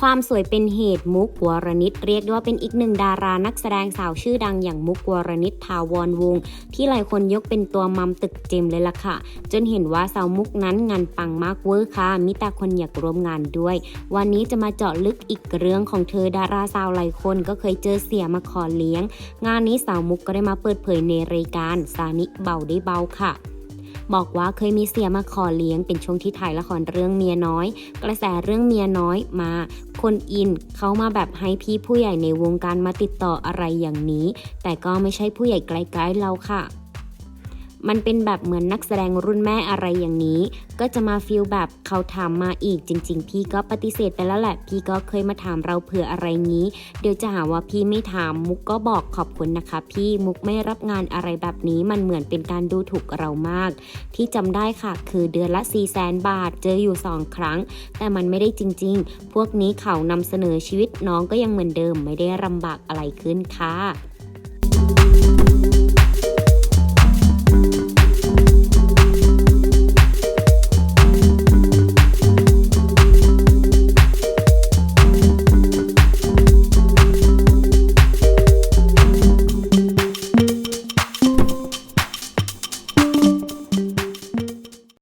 ความสวยเป็นเหตุมุกวรนิตเรียกได้ว่าเป็นอีกหนึ่งดารานักแสดงสาวชื่อดังอย่างมุกวรนิตทาวรวง ที่หลายคนยกเป็นตัวมัมตึกเจมเลยล่ะค่ะ จนเห็นว่าสาวมุกนั้นงานปังมากเวอร์ค่ะมีแต่คนอยากร่วมงานด้วย วันนี้จะมาเจาะลึกอีกเรื่องของเธอดาราสาวหลายคนก็เคยเจอเสียมาขอเลี้ยง งานนี้สาวมุกก็ได้มาเปิดเผยในรายการสานิเบาได้เบาค่ะ บอกว่าเคยมีเสียมาขอเลี้ยงเป็นช่วงที่ถ่ายละครเรื่องเมียน้อย กระแสเรื่องเมียน้อยมา คนอินเขามาแบบให้พี่ผู้ใหญ่ในวงการมาติดต่ออะไรอย่างนี้ แต่ก็ไม่ใช่ผู้ใหญ่ไกลๆเราค่ะ มันเป็นแบบเหมือนนักแสดงรุ่นแม่อะไรอย่างนี้ ก็จะมาฟีลแบบเขาถามมาอีกจริง ๆ พี่ก็ปฏิเสธไปแล้วแหละ พี่ก็เคยมาถามเราเผื่ออะไรงี้ เดี๋ยวจะหาว่าพี่ไม่ถามมุกก็บอกขอบคุณนะคะ พี่มุกไม่รับงานอะไรแบบนี้มันเหมือนเป็นการดูถูกเรามาก ที่จำได้ค่ะ คือเดือนละ4 0 0แสนบาทเจออยู่ 2 ครั้ง แต่มันไม่ได้จริง ๆ พวกนี้เขานำเสนอชีวิตน้องก็ยังเหมือนเดิมไม่ได้ลำบากอะไรขึ้นค่ะ